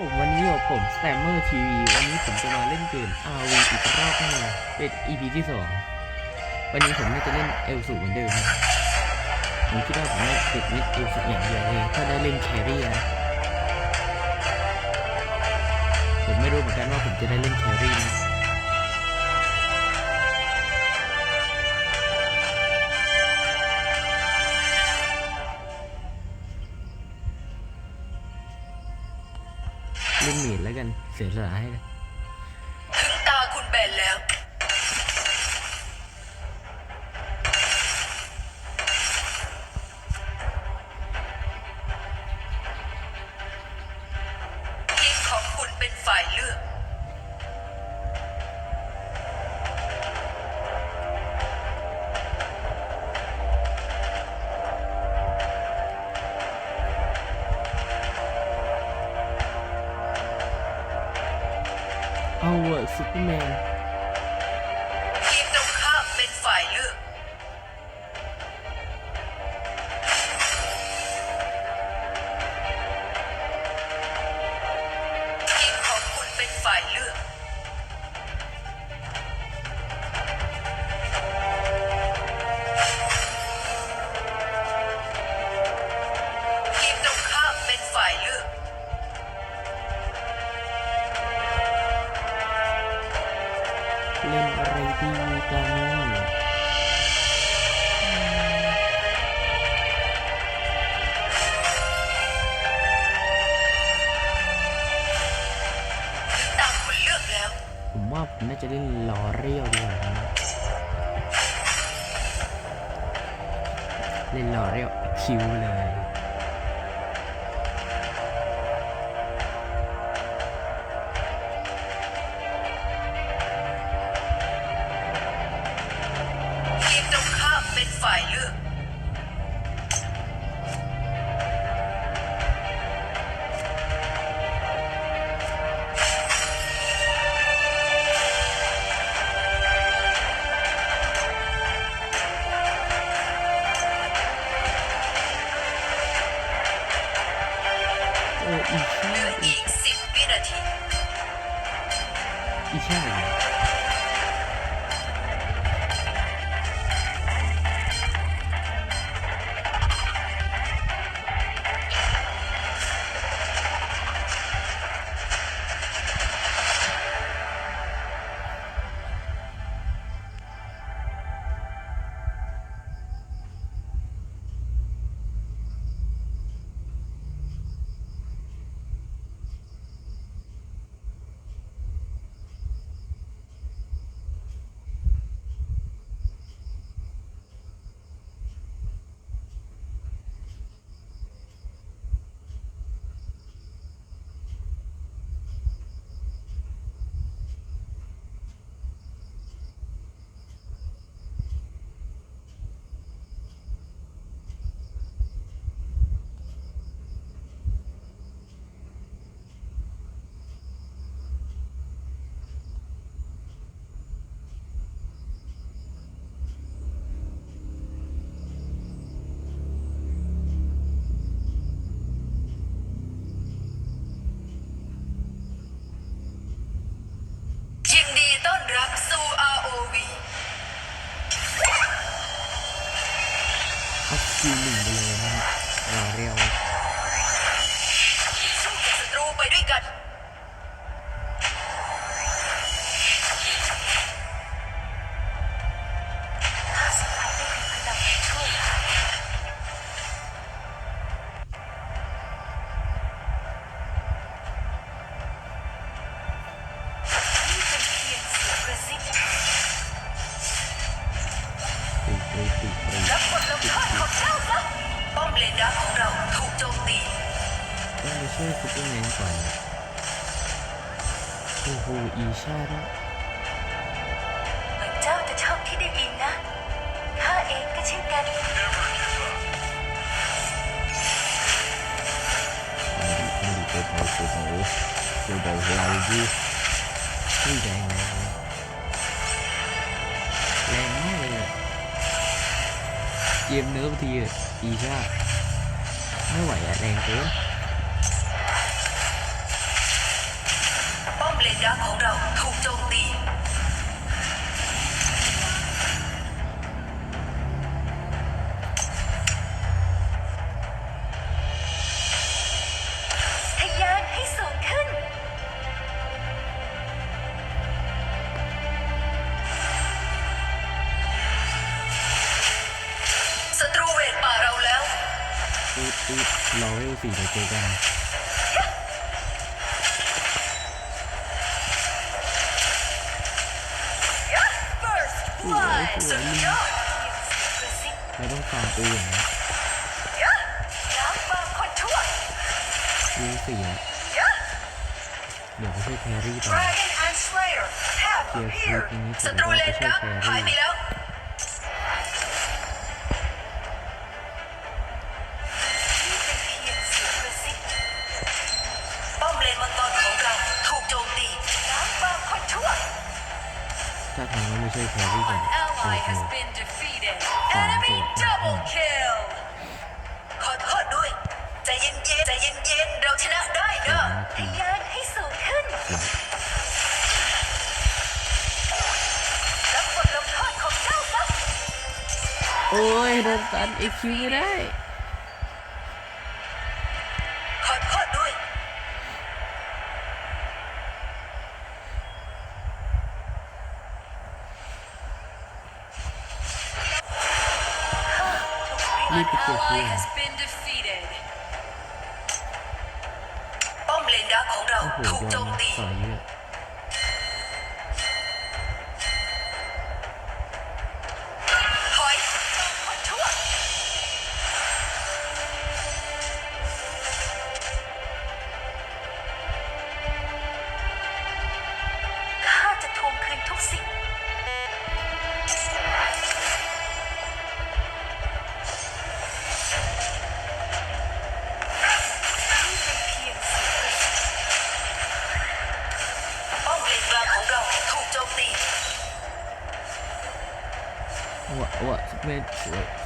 ผมวันนี้อยู่กับผมสแตมเมอร์ทีวีวันนี้ผมจะมาเล่นเกม RV อีกรอบนึงเป็น EP ที่สองวันนี้ผมน่าจะเล่นเอลสูเหมือนเดิมผมคิดว่าผมน่าจะติดมิดเอลสูอย่างเดียวเลยถ้าได้เล่นแครี่นะผมไม่รู้เหมือนกันว่าผมจะได้เล่นแครี่นะ ดแล้ เอะไรดีตอนนี้ถึงตามคุณเลือกแล้ว ผมว่าผมน่าจะเล่นลอเรียวดีกว่านะเล่นลอเรียวคิวเลย อ้อีเรู 部叫做荔枝呢隻靚啊你隻，醃到啲啊，而家咩為啊靚嘅？Bom lên đã khổ đầu. สวยลิงยอดเพียงเสียงกระซิบเราต้องฟังปืนนะล้างบางคนชั่วยิงเสียเดี๋ยวไปช่วยแครี่ต่อ Dragon and Slayer have เคลียร์คลิป appeared นี้เสร็ศัจตแล้วรูก็เลไปนช่วยดับแคหายไปรี่แล้วนี่เป็นเพียงเสียงกระซิบป้อมเลนมังกรของเราถูกโจมตีล้างบางคนชั่วถ้าทางว่าไม่ช่วยแครี่ก่อน An โอ้ ally โห has been defeated. Fine, Enemy fine. double kill. ขอโทษด้วย ใจเย็นๆ ใจเย็นๆ เราชนะได้เนอะทะยานให้สูงขึ้น รับบทลงโทษของเจ้าซะ โอ้ยโดนตันอีกคิวไม่ได้ รีบ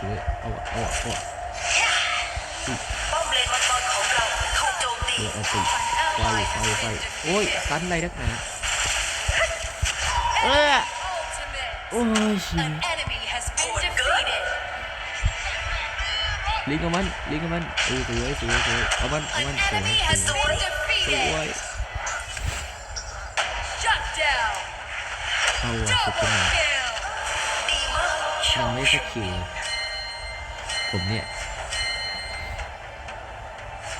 สวยสวยเอาวะเอาวะเอาวะป้อมเลนมังกรของเราถูกโจมตีเออเอาติไฟไฟไฟโอ้ยตันอะไรนักหนาเออโอ้ยชิ An enemy has been defeated. ลิงกับมันลิงกับมันเออสวยสวยสวยเอามันเอา An มันสวย enemy ส has วย been สวย defeated. Shut down. เอาวะสุดข Double นาด kill. ดีมากยังไม่สักคิว ผมเนี่ย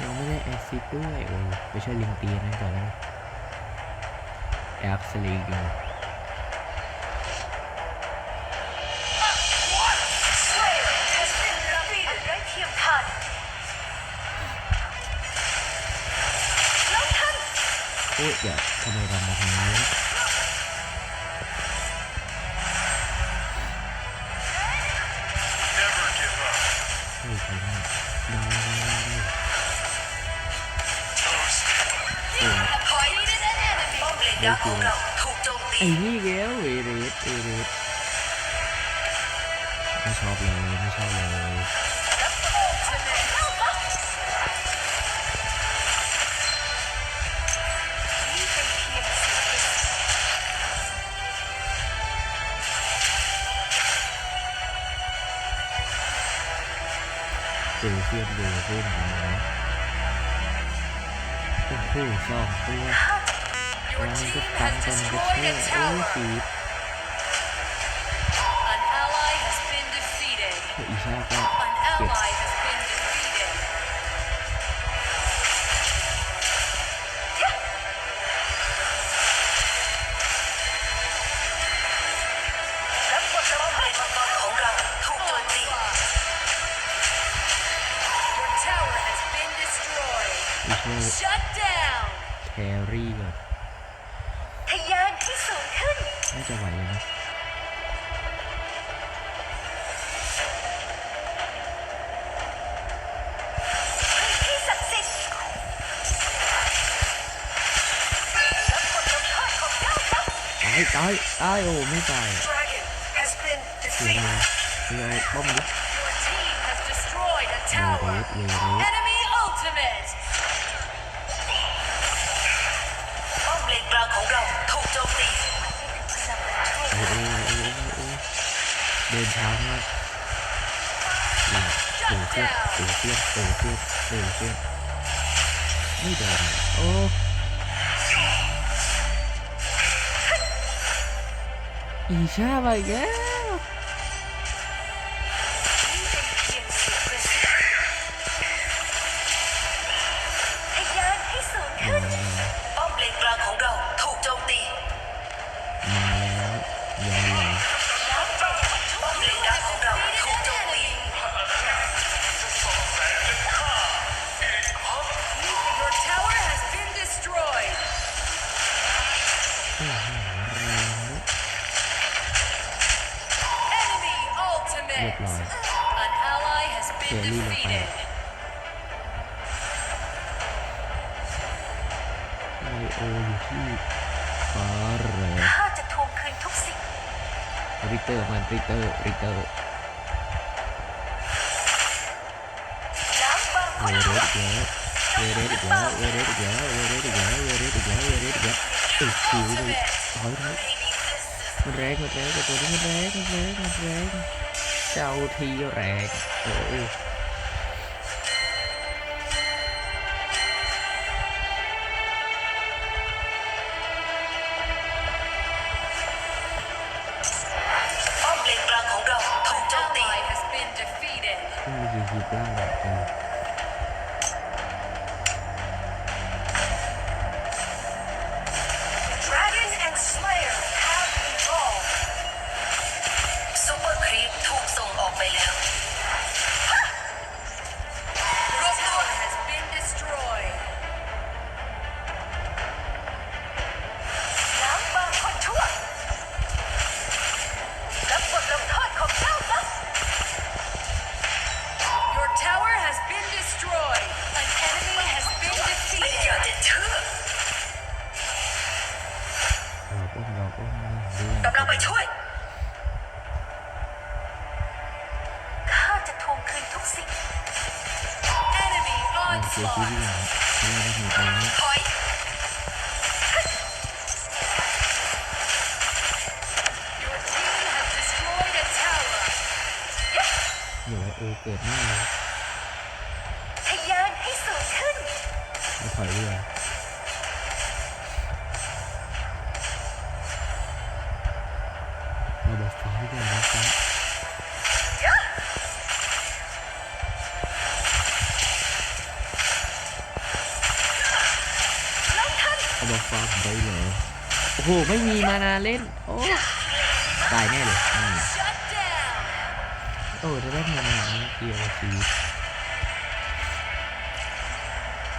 ยังไม่ได้แอสซิดด้วยโอ้ยไปช่วยลิงตีนั่นก่อนนะแอปสลิง Slayer has been defeated ไร้เทียมทานแล้วท่านโอ้ยเดี๋ยวทำไมรันมาทางนี้ ดักของเราถูกโจมตีไอ้นี่แกวเอเรสเอเรสไม่ชอบเลยไม่ชอบเลยเป็นเพียงเสียกระซิบเจอเทียบดูรุ่นนะโอ้โหสองตัว Your แล้วมัน team ก็ตัน has กันกระ destroyed เท่ a โอ้ย tower. สีด An ally has been defeated. อีชาก็ An เก็บ ally has been defeated. รับบทป้อมเลนมังกรของเราถูกโจมตี Your tower has been destroyed. อีช่วย Shut down. แครี่ก่อน นน่าจะไหวอยู่นะที่ศักดิ์สิทธิ์รับบทลงโทษของเจ้าซะตายตายตายโอ้ไม่ตาย Dragon has been เสีย defeated. ดายเสียดายป้อมดิ Your team has destroyed a เว tower. เรสเวเดินช้ามากนี่เตือเสียบเตือเสียบเตือเสียบเตือเสียบไม่เดินโอ้อีชาไปแก ริเตอร์มันริเตอร์ริเตอร์เวเรสอีกแล้วเวเรสอีกแล้วเวเรสอีกแล้วเวเรสอีกแล้วเวเรสอีกแล้วเวเรสอีกแล้วติดผิวเลยถอยถอยมันแรงมันแรงตัวนี้มันแรงมันแรงมันแรงเจ้าทีแรงโอ้ อยเอรด้วฟไปเลยโอ้โห ไม่มีมานาเล่น โอ้ตายแน่เลย โอ้จะได้มานาเดียวที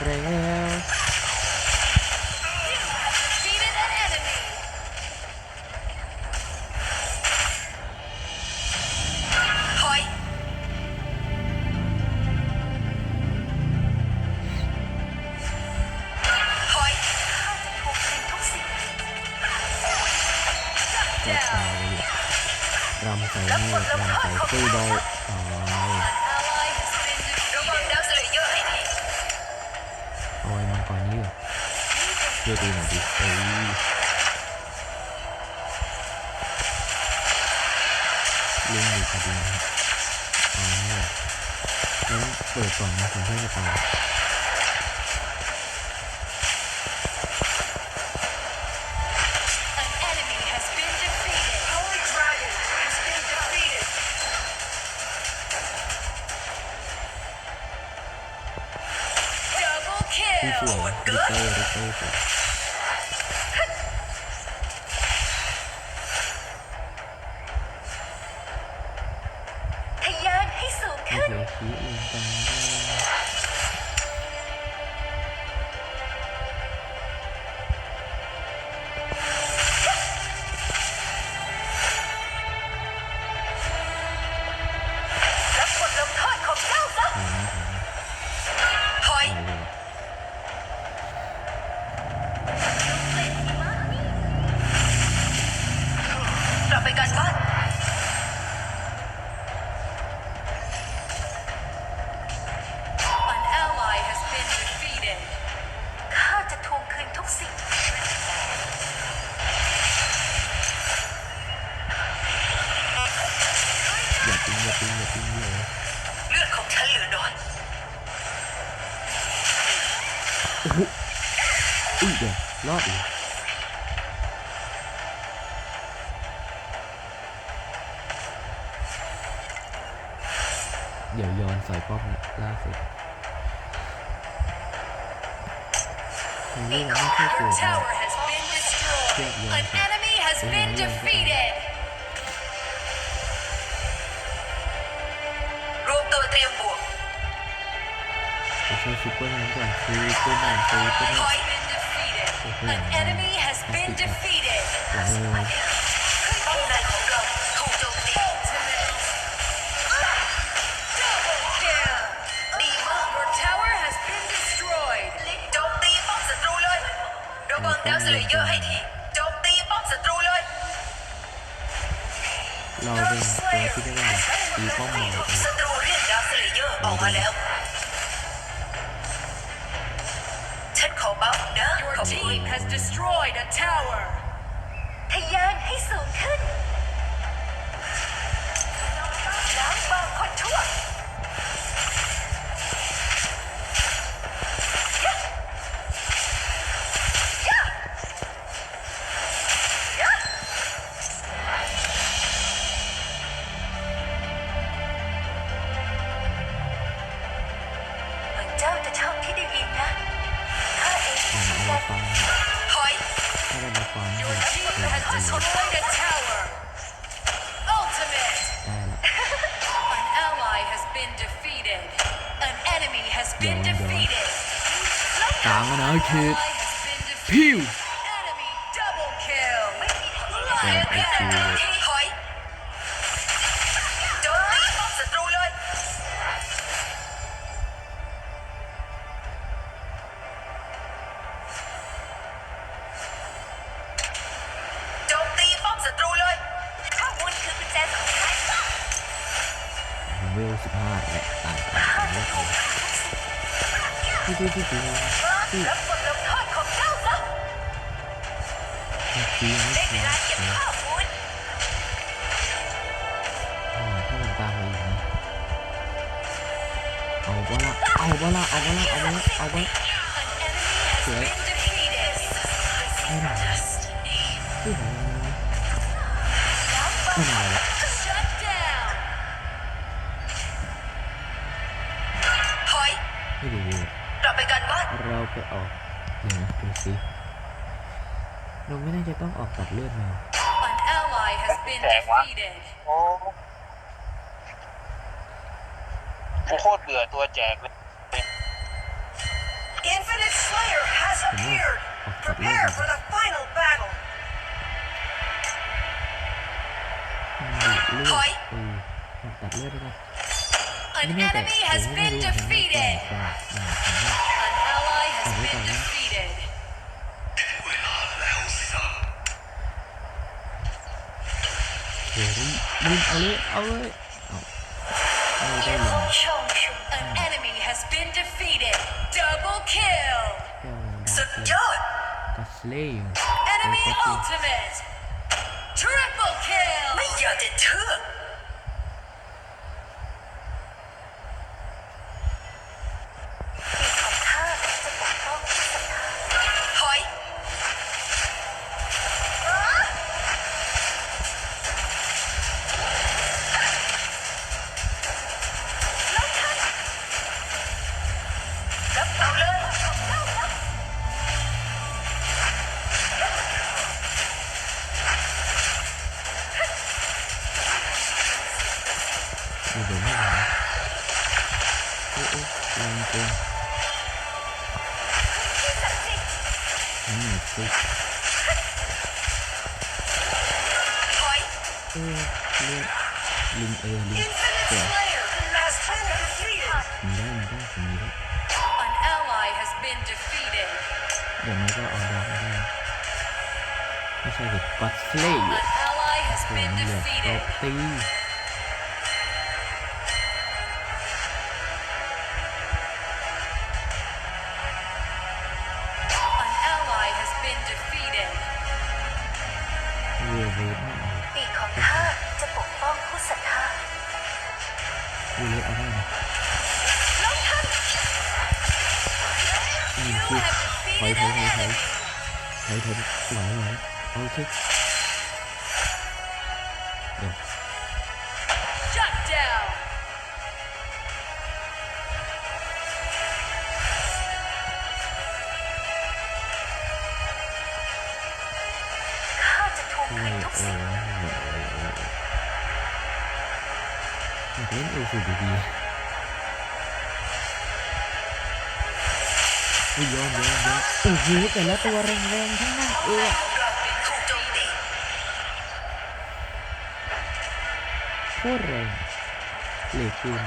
แล้ว ช่วยดูหน่อยดิเฮ้ยล่งอยู่พอดีอ๋องั้นเปิดก่อนนะผมเพื่อจะตา เดี๋ยวยอนใส่ป้อมล่าสุดเรื่องไม่ค่อยเกิ Your ดนะ tower has been destroyed. An enemy has been defeated. รวมตัวเตรียมบวก จะใช้ซูเปอร์แมนก่อนซูเปอร์แมนซูเปอร์แมน Has been defeated. An enemy has been defeated. หลังเลย สเลเยอร์ให้ทีโจมตีป้อมศัตรูเลย เราเป็นตัวที่ได้ว่าตีป้อมเราเองศัตรูเรียกดาวสเลเยอร์ออกมาแล้ว ฉันขอบัฟนะ Your ขอบคุณ team has destroyed a tower. ทะยานให้สูงขึ้นล้างบางคนชั่ว กลาง เอาบ่ละเอาบ่ละเอาบ่ละเอาบ่ละเอาบ่ละ An enemy has been defeated. ไม่ได้ที่ไหนไม่ได้ละ Shut down. ถอยไม่ดูเลยกลับไปกันบ้านเราไปออกเดี๋ยวนะดูสิเราไม่น่าจะต้องออกตัดเลือดมา An ally has been defeated. โอ้ กูโคตรเบื่อตัวแจกเลย Infinite Slayer has ผมว่า appeared ออกตัดเลือด prepare มา for the final battle มันดูดเลือดถอยเออออกตัดเลือดได้ปะ An ไม่แน่ใจ enemy ผม has ไม่ been รู้ผมไม่แน่ defeated. ใจอ่าผมว่า An ally has Oh, been okay. defeated. เฮ้ยมึงเอาเลยเอาเลยเอาเอาได้เลย An Done. Ka-flame. Enemy ultimate. Triple kill. May yada took. ลิงเออลิง Infinite เสือ Slayer has been defeated มีได้มีได้ผมมีได้ An ally has been defeated. เดี๋ เวเลสเอาได้นะอืม You คือ have ถอย defeated ถอย an ถอยถอย enemy. ถอยถอยไหวไหวโอเค โอ้โหแต่ละตัวแรงๆทั้งนั้นเออของโคตรแรงเหล็กเกิน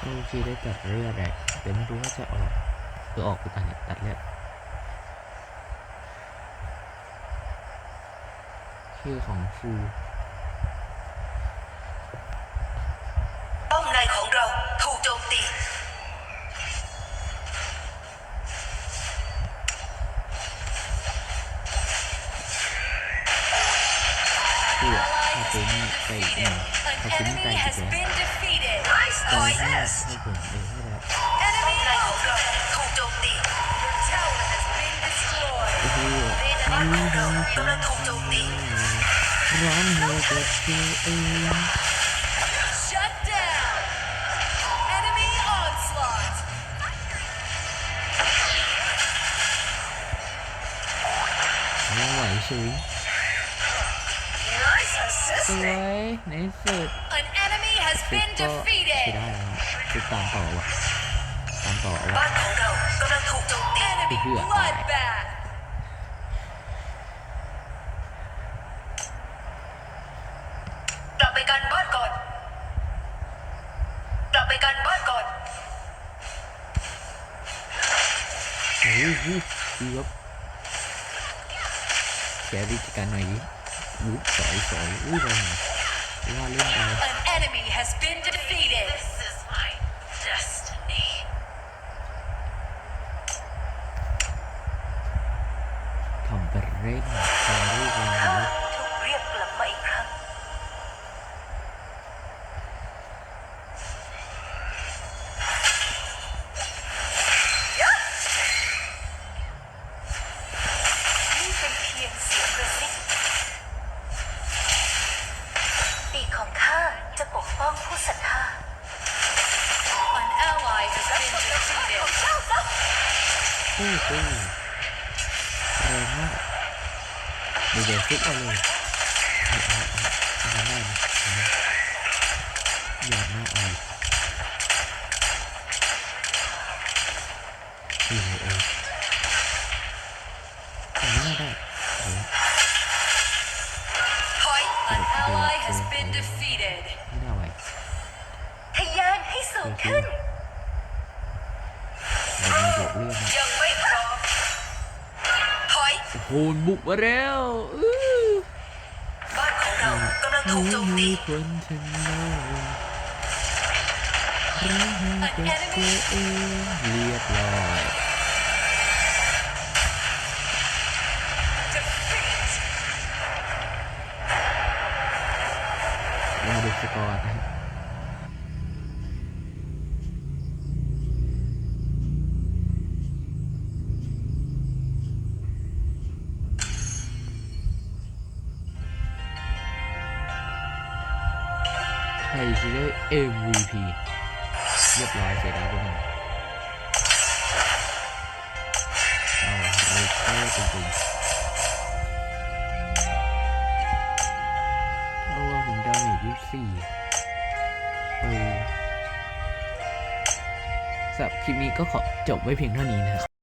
โอเคได้ตัดเลือแหละแต่ไม่รู้ว่าจะออกคือออกกูตัดเนี่ยตัดเลือดชื่อของฟู เรากำลังถูกโจมตีร้องเลยกับตัวเอง Shut down. Enemy onslaught. ไม่ไหวเฉย Nice สวย assist ในสุด An enemy has สุด been ก็ใช้ defeated. ได้แล้วสุดตามต่อว่ะตามต่อว่ะ บ้านของเรากำลังถูกโจมตี Enemy Here. bloodbath. กลับไปกันบ้านก่อน กลับไปกันบ้านก่อน โอ้โหดีครับ แกดิจการหน่อยดิอุ๊ยสอยสอยอุ้ยแรงว่าเล่นไป An enemy has been defeated. This is my destiny ทำไปเล่นทำรูป ได้นะอย่าหน้าอายโอ้โหเออเอาไม่ได้เอาละถอย An ally has been defeated. ไม่ได้ไหวทะยานให้สูงขึ้นเดี๋ยวมีบวกเรื่องนะยังไม่พร้อมโอ้โหบุกมาแล้ว กำลังถูกโจมตีคนทำโน่ร้องไห้กับตัวเองเรียบร้อย Defeat. เรามาดูสกอร์นะ รจะได้ MVP เรียบร้อยเสียดายไปหนึ่งเอาเลยเตอร์จริงๆเพราะว่าผมดาเมจยี่สี่เออสำหรับคลิปนี้ก็ขอจบไว้เพียงเท่านี้นะครับ